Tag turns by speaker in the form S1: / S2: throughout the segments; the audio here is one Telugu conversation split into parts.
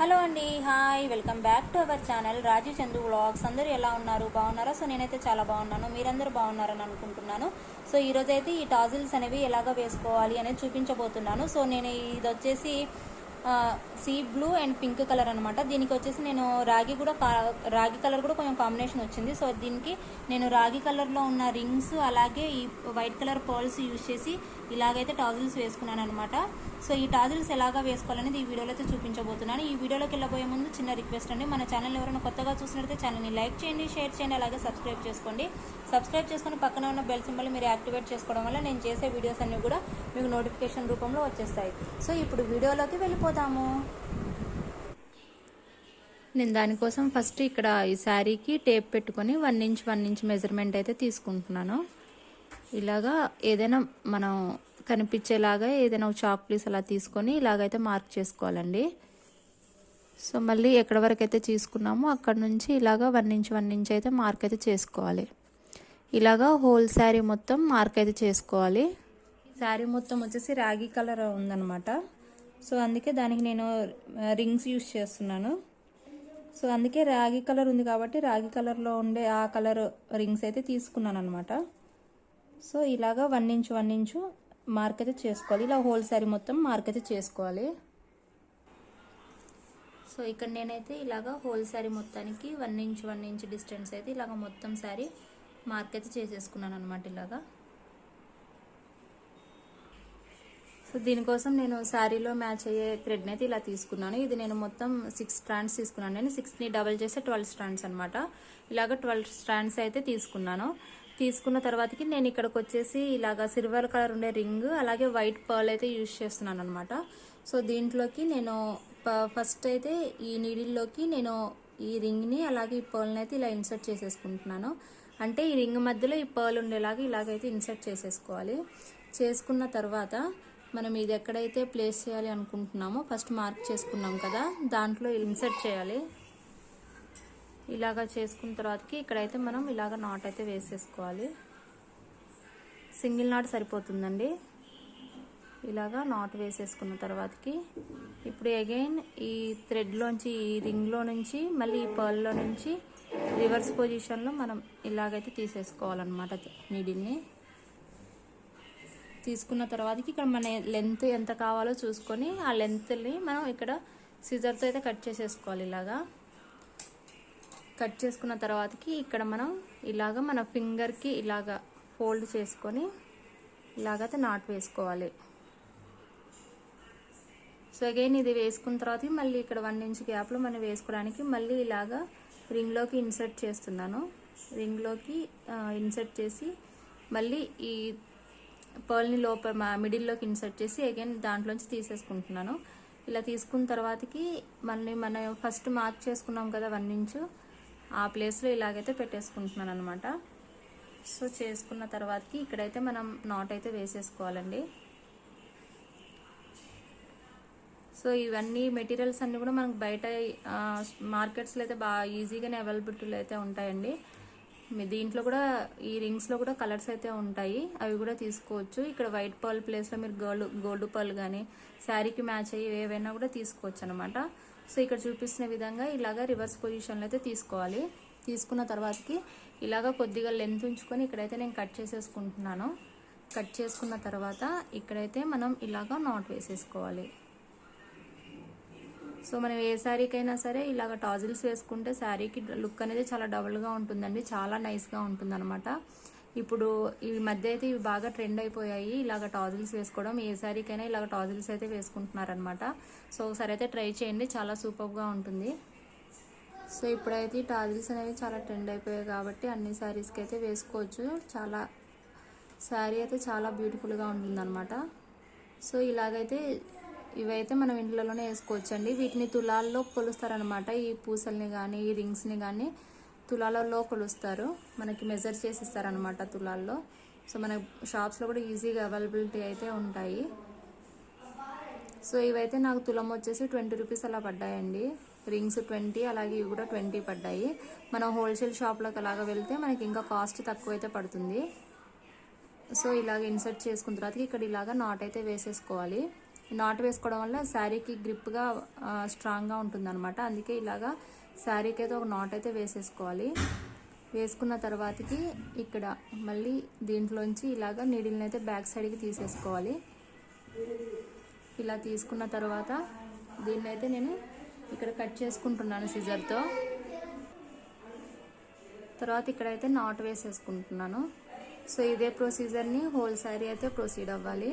S1: హలో అండి hi welcome back to our channel Raju Chandu vlogs. అందరూ ఎలా ఉన్నారు? బాగున్నారా? సో నేనైతే చాలా బాగున్నాను. మీరందరూ బాగున్నారని అనుకుంటున్నాను. సో ఈరోజు అయితే ఈ టాజిల్స్ అనేవి ఎలాగ వేసుకోవాలి అనేది చూపించబోతున్నాను. సో నేను ఇది వచ్చేసి sea blue and pink colour అనమాట దీనికి వచ్చేసి నేను రాగి కూడా కా- రాగి కలర్ కూడా కొంచెం కాంబినేషన్ వచ్చింది. సో దీనికి నేను రాగి కలర్లో ఉన్న రింగ్స్ అలాగే ఈ వైట్ కలర్ పర్ల్స్ యూజ్ చేసి ఇలాగైతే టాజిల్స్ వేసుకున్నాను అనమాట సో ఈ టాజిల్స్ ఎలాగా వేసుకోవాలనేది ఈ వీడియోలో అయితే చూపించబోతున్నాను. ఈ వీడియోలోకి వెళ్ళబోయే ముందు చిన్న రిక్వెస్ట్ అండి. మన ఛానల్ ఎవరైనా కొత్తగా చూసినట్లయితే ఛానల్ని లైక్ చేయండి షేర్ చేయండి అలాగే సబ్స్క్రైబ్ చేసుకోండి. సబ్స్క్రైబ్ చేసుకుని పక్కన ఉన్న బెల్ సింబల్ మీరు యాక్టివేట్ చేసుకోవడం వల్ల నేను చేసే వీడియోస్ అన్నీ కూడా మీకు నోటిఫికేషన్ రూపంలో వచ్చేస్తాయి. సో ఇప్పుడు వీడియోలోకి వెళ్ళిపోతాము నేను దానికోసం ఫస్ట్ ఇక్కడ ఈ శారీకి టేప్ పెట్టుకొని one inch one inch measurement అయితే తీసుకుంటున్నాను. ఇలాగా ఏదైనా మనం కనిపించేలాగా ఏదైనా ఒక చాక్ పీస్ అలా తీసుకొని ఇలాగైతే మార్క్ చేసుకోవాలండి. సో మళ్ళీ ఎక్కడ వరకు అయితే తీసుకున్నామో అక్కడ నుంచి ఇలాగా వన్ ఇంచ్ వన్ ఇంచ్ అయితే మార్క్ అయితే చేసుకోవాలి. ఇలాగా హోల్ శారీ మొత్తం మార్క్ అయితే చేసుకోవాలి. శారీ మొత్తం వచ్చేసి రాగి కలర్ ఉందనమాట సో అందుకే దానికి నేను రింగ్స్ యూస్ చేస్తున్నాను. సో అందుకే రాగి కలర్ ఉంది కాబట్టి రాగి కలర్లో ఉండే ఆ కలర్ రింగ్స్ అయితే తీసుకున్నాను అనమాట సో ఇలాగా one inch one inch mark అయితే చేసుకోవాలి. ఇలా హోల్ శారీ మొత్తం మార్క్ అయితే చేసుకోవాలి. సో ఇక్కడ నేనైతే ఇలాగ హోల్ శారీ మొత్తానికి one inch one inch distance అయితే ఇలాగ మొత్తం శారీ మార్క్ అయితే చేసేసుకున్నాను అనమాట ఇలాగా. సో దీనికోసం నేను శారీలో మ్యాచ్ అయ్యే థ్రెడ్ని అయితే ఇలా తీసుకున్నాను. ఇది నేను మొత్తం సిక్స్ స్ట్రాండ్స్ తీసుకున్నాను. నేను సిక్స్ని డబల్ చేస్తే ట్వెల్వ్ స్ట్రాండ్స్ అనమాట ఇలాగ ట్వెల్వ్ స్ట్రాండ్స్ అయితే తీసుకున్నాను. తీసుకున్న తర్వాతకి నేను ఇక్కడికి వచ్చేసి ఇలాగ సిల్వర్ కలర్ ఉండే రింగ్ అలాగే వైట్ పర్ల్ అయితే యూజ్ చేస్తున్నాను అనమాట సో దీంట్లోకి నేను ఫస్ట్ అయితే ఈ నీడిల్లోకి నేను ఈ రింగ్ని అలాగే ఈ పర్ల్ని అయితే ఇలా ఇన్సర్ట్ చేసేసుకుంటున్నాను. అంటే ఈ రింగ్ మధ్యలో ఈ పర్ల్ ఉండేలాగా ఇలాగైతే ఇన్సర్ట్ చేసేసుకోవాలి. చేసుకున్న తర్వాత మనం ఇది ఎక్కడైతే ప్లేస్ చేయాలి అనుకుంటున్నామో ఫస్ట్ మార్క్ చేసుకున్నాం కదా దాంట్లో ఇన్సర్ట్ చేయాలి. ఇలాగా చేసుకున్న తర్వాతకి ఇక్కడైతే మనం ఇలాగ నాట్ అయితే వేసేసుకోవాలి. సింగిల్ నాట్ సరిపోతుందండి. ఇలాగా నాట్ వేసేసుకున్న తర్వాతకి ఇప్పుడు అగైన్ ఈ థ్రెడ్లోంచి ఈ రింగ్లో నుంచి మళ్ళీ ఈ పర్ల్లో నుంచి రివర్స్ పొజిషన్లో మనం ఇలాగైతే తీసేసుకోవాలన్నమాట నీడిల్ని తీసుకున్న తర్వాతకి ఇక్కడ మన లెంత్ ఎంత కావాలో చూసుకొని ఆ లెంత్ని మనం ఇక్కడ సిజర్తో అయితే కట్ చేసేసుకోవాలి ఇలాగా. కట్ చేసుకున్న తర్వాతకి ఇక్కడ మనం ఇలాగ మన ఫింగర్కి ఇలాగ ఫోల్డ్ చేసుకొని ఇలాగైతే నాట్ వేసుకోవాలి. సో అగైన్ ఇది వేసుకున్న తర్వాత మళ్ళీ ఇక్కడ వన్ ఇంచ్ గ్యాప్లో మనం వేసుకోవడానికి మళ్ళీ ఇలాగా రింగ్లోకి ఇన్సర్ట్ చేస్తున్నాను. రింగ్లోకి ఇన్సర్ట్ చేసి మళ్ళీ ఈ పర్ల్ని లోపల మిడిల్లోకి ఇన్సర్ట్ చేసి అగైన్ దాంట్లోంచి తీసేసుకుంటున్నాను. ఇలా తీసుకున్న తర్వాతకి మళ్ళీ మనం ఫస్ట్ మార్క్ చేసుకున్నాం కదా వన్ ఇంచు ఆ ప్లేస్లో ఇలాగైతే పెట్టేసుకుంటున్నాను అనమాట సో చేసుకున్న తర్వాతకి ఇక్కడైతే మనం నాట్ అయితే వేసేసుకోవాలండి. సో ఇవన్నీ మెటీరియల్స్ అన్నీ కూడా మనకు బయట మార్కెట్స్లో అయితే బాగా ఈజీగానే అవైలబిలిటీలో అయితే ఉంటాయండి. దీంట్లో కూడా ఈ రింగ్స్లో కూడా కలర్స్ అయితే ఉంటాయి. అవి కూడా తీసుకోవచ్చు. ఇక్కడ వైట్ పర్ల్ ప్లేస్లో మీరు గోల్డ్ గోల్డ్ పర్ల్ కానీ శారీకి మ్యాచ్ అయ్యి ఏవైనా కూడా తీసుకోవచ్చు అనమాట సో ఇక్కడ చూపిస్తున్న విధంగా ఇలాగా రివర్స్ పొజిషన్లో అయితే తీసుకోవాలి. తీసుకున్న తర్వాతకి ఇలాగ కొద్దిగా లెంత్ ఉంచుకొని ఇక్కడైతే నేను కట్ చేసేసుకుంటున్నాను. కట్ చేసుకున్న తర్వాత ఇక్కడైతే మనం ఇలాగా నాట్ వేసేసుకోవాలి. సో మనం ఏ శారీకైనా సరే ఇలాగ టాజిల్స్ వేసుకుంటే శారీకి లుక్ అనేది చాలా డబుల్గా ఉంటుందండి. చాలా నైస్గా ఉంటుందన్నమాట. ఇప్పుడు ఈ మధ్య అయితే ఇవి బాగా ట్రెండ్ అయిపోయాయి. ఇలాగ టాజిల్స్ వేసుకోవడం ఏ శారీకైనా ఇలాగ టాజిల్స్ అయితే వేసుకుంటున్నారనమాట సో ఒకసారి అయితే ట్రై చేయండి. చాలా సూపర్గా ఉంటుంది. సో ఇప్పుడైతే ఈ టాజిల్స్ అనేవి చాలా ట్రెండ్ అయిపోయాయి కాబట్టి అన్ని శారీస్కి అయితే వేసుకోవచ్చు. చాలా శారీ అయితే చాలా బ్యూటిఫుల్గా ఉంటుందన్నమాట. సో ఇలాగైతే ఇవైతే మనం ఇంట్లోనే వేసుకోవచ్చు అండి వీటిని తులాల్లో కొలుస్తారనమాట ఈ పూసల్ని కానీ ఈ రింగ్స్ని కానీ తులాలలో కొలుస్తారు. మనకి మెజర్ చేసి ఇస్తారనమాట తులాల్లో. సో మన షాప్స్లో కూడా ఈజీగా అవైలబిలిటీ అయితే ఉంటాయి. సో ఇవైతే నాకు తులం వచ్చేసి ట్వంటీ రూపీస్ అలా పడ్డాయండి. రింగ్స్ ట్వంటీ అలాగే ఇవి కూడా ట్వంటీ పడ్డాయి. మనం హోల్సేల్ షాప్లోకి అలాగ వెళ్తే మనకి ఇంకా కాస్ట్ తక్కువ అయితే పడుతుంది. సో ఇలాగ ఇన్సర్ట్ చేసుకున్న తర్వాత ఇక్కడ ఇలాగ నాట్ అయితే వేసేసుకోవాలి. నాట్ వేసుకోవడం వల్ల శారీకి గ్రిప్గా స్ట్రాంగ్గా ఉంటుంది అనమాట అందుకే ఇలాగా శారీకి అయితే ఒక నాట్ అయితే వేసేసుకోవాలి. వేసుకున్న తర్వాతకి ఇక్కడ మళ్ళీ దీంట్లోంచి ఇలాగ నీడిల్ని అయితే బ్యాక్ సైడ్కి తీసేసుకోవాలి. ఇలా తీసుకున్న తర్వాత దీన్ని అయితే నేను ఇక్కడ కట్ చేసుకుంటున్నాను సిజర్తో తర్వాత ఇక్కడైతే నాట్ వేసేసుకుంటున్నాను. సో ఇదే ప్రొసీజర్ని హోల్ శారీ అయితే ప్రొసీడ్ అవ్వాలి.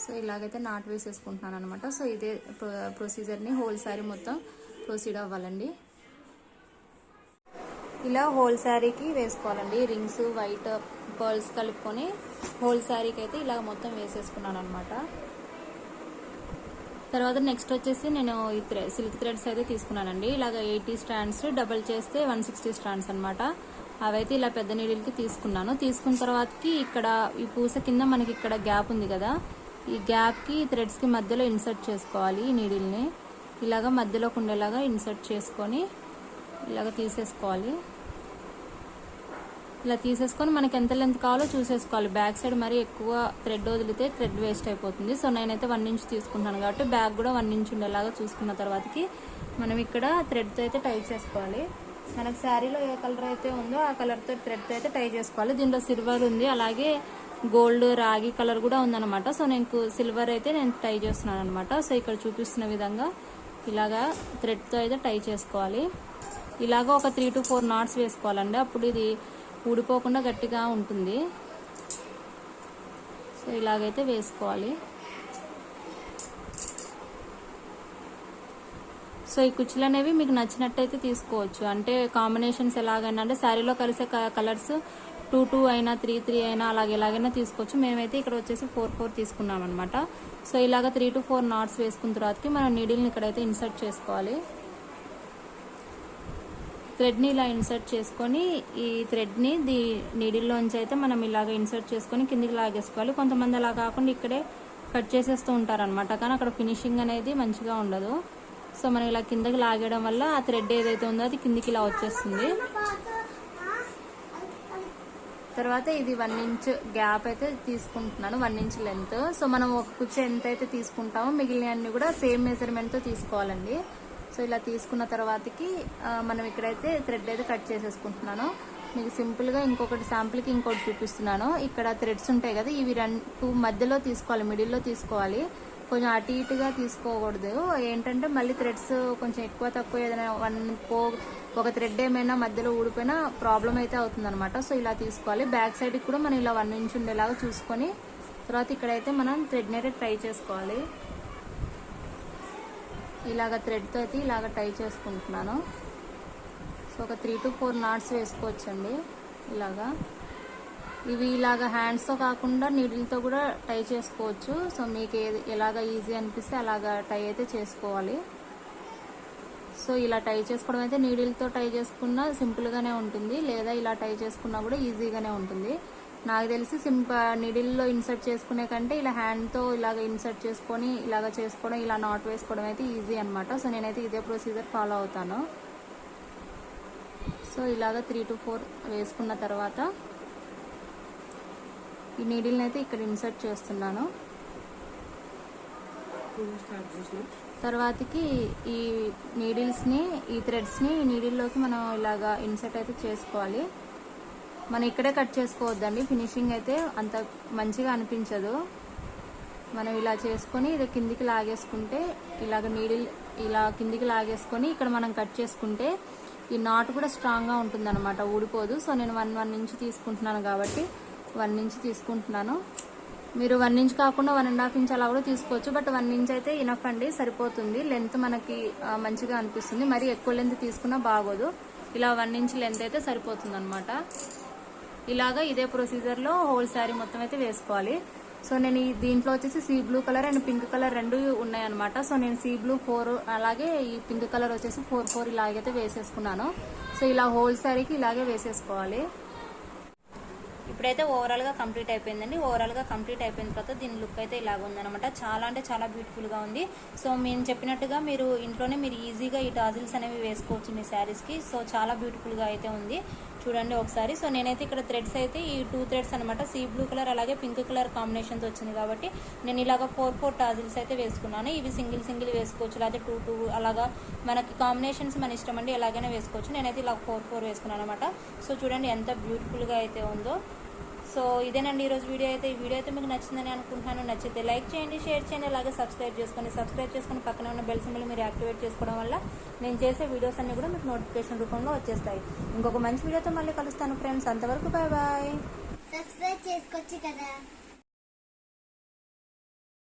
S1: సో ఇలాగైతే నాట్ వేసేసుకుంటున్నాను అనమాట సో ఇదే ప్రొ- ప్రొసీజర్ని హోల్ శారీ మొత్తం ప్రొసీడ్ అవ్వాలండి. ఇలా హోల్ శారీకి వేసుకోవాలండి. రింగ్స్ వైట్ పర్ల్స్ కలుపుకొని హోల్ శారీకి అయితే ఇలా మొత్తం వేసేసుకున్నాను అనమాట తర్వాత నెక్స్ట్ వచ్చేసి నేను ఈ థ్రె సిల్క్ థ్రెడ్స్ అయితే తీసుకున్నానండి. ఇలాగ ఎయిటీ స్టాండ్స్ డబల్ చేస్తే వన్ సిక్స్టీ స్టాండ్స్ అనమాట అవైతే ఇలా పెద్ద నీడిల్కి తీసుకున్నాను. తీసుకున్న తర్వాతకి ఇక్కడ ఈ పూస కింద మనకి ఇక్కడ గ్యాప్ ఉంది కదా ఈ గ్యాప్కి థ్రెడ్స్కి మధ్యలో ఇన్సర్ట్ చేసుకోవాలి ఈ నీడిల్ని. ఇలాగ మధ్యలోకి ఉండేలాగా ఇన్సర్ట్ చేసుకొని ఇలాగ తీసేసుకోవాలి. ఇలా తీసేసుకొని మనకి ఎంత లెంత్ కావాలో చూసేసుకోవాలి. బ్యాక్ సైడ్ మరి ఎక్కువ థ్రెడ్ వదిలితే థ్రెడ్ వేస్ట్ అయిపోతుంది. సో నేనైతే వన్ ఇంచ్ తీసుకుంటాను కాబట్టి బ్యాక్ కూడా వన్ ఇంచ్ ఉండేలాగా చూసుకున్న తర్వాతకి మనం ఇక్కడ థ్రెడ్తో అయితే టై చేసుకోవాలి. మనకి శారీలో ఏ కలర్ అయితే ఉందో ఆ కలర్తో థ్రెడ్తో అయితే టై చేసుకోవాలి. దీంట్లో సిల్వర్ ఉంది. అలాగే గోల్డ్ రాగి కలర్ కూడా ఉందన్నమాట. సో నేను సిల్వర్ అయితే నేను టై చేస్తున్నాను అనమాట సో ఇక్కడ చూపిస్తున్న విధంగా ఇలాగా థ్రెడ్తో అయితే టై చేసుకోవాలి. ఇలాగ ఒక త్రీ టు ఫోర్ నాట్స్ వేసుకోవాలండి. అప్పుడు ఇది ఊడిపోకుండా గట్టిగా ఉంటుంది. సో ఇలాగైతే వేసుకోవాలి. సో ఈ కుచ్చులు అనేవి మీకు నచ్చినట్టయితే తీసుకోవచ్చు. అంటే కాంబినేషన్స్ ఎలాగైనా అంటే శారీలో కలిసే కలర్స్ టూ టూ అయినా త్రీ త్రీ అయినా అలాగే ఎలాగైనా తీసుకోవచ్చు. మేమైతే ఇక్కడ వచ్చేసి ఫోర్ ఫోర్ తీసుకున్నాం అనమాట సో ఇలాగ త్రీ టు ఫోర్ నాట్స్ వేసుకున్న తర్వాతకి మనం నీడిల్ని ఇక్కడైతే ఇన్సర్ట్ చేసుకోవాలి. థ్రెడ్ని ఇలా ఇన్సర్ట్ చేసుకొని ఈ థ్రెడ్ని ది నీడిల్లోంచి అయితే మనం ఇలాగ ఇన్సర్ట్ చేసుకొని కిందికి లాగేసుకోవాలి. కొంతమంది అలా కాకుండా ఇక్కడే కట్ చేసేస్తూ ఉంటారనమాట కానీ అక్కడ ఫినిషింగ్ అనేది మంచిగా ఉండదు. సో మనం ఇలా కిందకి లాగేయడం వల్ల ఆ థ్రెడ్ ఏదైతే ఉందో అది కిందికి ఇలా వచ్చేస్తుంది. తర్వాత ఇది వన్ ఇంచ్ గ్యాప్ అయితే తీసుకుంటున్నాను వన్ ఇంచ్ లెంత్ సో మనం ఒక కుచ్చ ఎంత అయితే తీసుకుంటామో మిగిలినవన్నీ కూడా సేమ్ మెజర్మెంట్తో తీసుకోవాలండి. సో ఇలా తీసుకున్న తర్వాతకి మనం ఇక్కడైతే థ్రెడ్ అయితే కట్ చేసేసుకుంటున్నాను. మీకు సింపుల్గా ఇంకొకటి శాంపుల్కి ఇంకోటి చూపిస్తున్నాను. ఇక్కడ థ్రెడ్స్ ఉంటాయి కదా ఇవి రెండు మధ్యలో తీసుకోవాలి మిడిల్లో తీసుకోవాలి. కొంచెం అటు ఇటుగా తీసుకోకూడదు. ఏంటంటే మళ్ళీ థ్రెడ్స్ కొంచెం ఎక్కువ తక్కువ ఏదైనా వన్ పో ఒక థ్రెడ్ ఏమైనా మధ్యలో ఊడిపోయినా ప్రాబ్లం అయితే అవుతుందన్నమాట. సో ఇలా తీసుకోవాలి. బ్యాక్ సైడ్కి కూడా మనం ఇలా వన్ ఇంచ్ ఉండేలాగా చూసుకొని తర్వాత ఇక్కడైతే మనం థ్రెడ్ని అయితే ట్రై చేసుకోవాలి. ఇలాగ థ్రెడ్తో అయితే ఇలాగ టై చేసుకుంటున్నాను. సో ఒక త్రీ టు ఫోర్ నాట్స్ వేసుకోవచ్చండి. ఇలాగా. ఇవి ఇలాగ హ్యాండ్స్తో కాకుండా నీడిల్తో కూడా టై చేసుకోవచ్చు. సో మీకు ఏది ఎలాగ ఈజీ అనిపిస్తే అలాగ టై అయితే చేసుకోవాలి. సో ఇలా టై చేసుకోవడం అయితే నీడిల్తో టై చేసుకున్నా సింపుల్గానే ఉంటుంది. లేదా ఇలా టై చేసుకున్నా కూడా ఈజీగానే ఉంటుంది. నాకు తెలిసి సింప నీడిల్లో ఇన్సర్ట్ చేసుకునే కంటే ఇలా హ్యాండ్తో ఇలాగ ఇన్సర్ట్ చేసుకొని ఇలాగ చేసుకోవడం ఇలా నాట్ వేసుకోవడం అయితే ఈజీ అనమాట సో నేనైతే ఇదే ప్రొసీజర్ ఫాలో అవుతాను. సో ఇలాగ త్రీ టు ఫోర్ వేసుకున్న తర్వాత ఈ నీడిల్ని అయితే ఇక్కడ ఇన్సర్ట్ చేస్తున్నాను. తర్వాతకి ఈ నీడిల్స్ని ఈ థ్రెడ్స్ని ఈ నీడిల్లోకి మనం ఇలాగా ఇన్సర్ట్ అయితే చేసుకోవాలి. మనం ఇక్కడే కట్ చేసుకోవద్దండి. ఫినిషింగ్ అయితే అంత మంచిగా అనిపించదు. మనం ఇలా చేసుకొని ఇది కిందికి లాగేసుకుంటే ఇలాగ నీడిల్ ఇలా కిందికి లాగేసుకొని ఇక్కడ మనం కట్ చేసుకుంటే ఈ నాట్ కూడా స్ట్రాంగ్గా ఉంటుందన్నమాట ఊడిపోదు. సో నేను వన్ వన్ ఇంచ్ తీసుకుంటున్నాను కాబట్టి వన్ ఇంచ్ తీసుకుంటున్నాను. మీరు వన్ ఇంచ్ కాకుండా వన్ అండ్ హాఫ్ ఇంచ్ అలా కూడా తీసుకోవచ్చు. బట్ వన్ ఇంచ్ అయితే ఇనఫ్ అండి. సరిపోతుంది. లెంత్ మనకి మంచిగా అనిపిస్తుంది. మరి ఎక్కువ లెంత్ తీసుకున్నా బాగోదు. ఇలా వన్ ఇంచ్ లెంత్ అయితే సరిపోతుంది అనమాట ఇలాగా ఇదే ప్రొసీజర్లో హోల్ శారీ మొత్తం అయితే వేసుకోవాలి. సో నేను ఈ దీంట్లో వచ్చేసి sea blue colour and pink colour రెండు ఉన్నాయన్నమాట. సో నేను సీ బ్లూ ఫోర్ అలాగే ఈ పింక్ కలర్ వచ్చేసి ఫోర్ ఫోర్ ఇలాగైతే వేసేసుకున్నాను. సో ఇలా హోల్ శారీకి ఇలాగే వేసేసుకోవాలి. ఇప్పుడైతే ఓవరాల్గా కంప్లీట్ అయిపోయిందండి. ఓవరాల్గా కంప్లీట్ అయిపోయిన తర్వాత దీని లుక్ అయితే ఇలాగ ఉందనమాట చాలా అంటే చాలా బ్యూటిఫుల్గా ఉంది. సో మేము చెప్పినట్టుగా మీరు ఇంట్లోనే మీరు ఈజీగా ఈ టాజిల్స్ అనేవి వేసుకోవచ్చు మీ శారీస్కి సో చాలా బ్యూటిఫుల్గా అయితే ఉంది. చూడండి ఒకసారి. సో నేనైతే ఇక్కడ థ్రెడ్స్ అయితే ఈ టూ థ్రెడ్స్ అనమాట సీ బ్లూ కలర్ అలాగే పింక్ కలర్ కాంబినేషన్తో వచ్చింది కాబట్టి నేను ఇలాగ ఫోర్ ఫోర్ టాజిల్స్ అయితే వేసుకున్నాను. ఇవి సింగిల్ సింగిల్ వేసుకోవచ్చు. లేకపోతే టూ టూ అలాగా మనకి కాంబినేషన్స్ మన ఇష్టం అండి ఎలాగైనా వేసుకోవచ్చు. నేనైతే ఇలా ఫోర్ ఫోర్ వేసుకున్నాను అనమాట సో చూడండి ఎంత బ్యూటిఫుల్గా అయితే ఉందో. సో ఇదేనండి ఈరోజు వీడియో అయితే. ఈ వీడియో అయితే మీకు నచ్చిందని అనుకుంటున్నాను. నచ్చితే లైక్ చేయండి షేర్ చేయండి అలాగే సబ్స్క్రైబ్ చేసుకోండి సబ్స్క్రైబ్ చేసుకుని పక్కన ఉన్న బెల్ సింబల్ మీరు యాక్టివేట్ చేసుకోవడం వల్ల నేను చేసే వీడియోస్ అన్ని కూడా మీకు నోటిఫికేషన్ రూపంలో వచ్చేస్తాయి. ఇంకొక మంచి వీడియోతో మళ్ళీ కలుస్తాను ఫ్రెండ్స్. అంతవరకు బాయ్ బాయ్.
S2: సబ్స్క్రైబ్ చేసుకోవచ్చు కదా.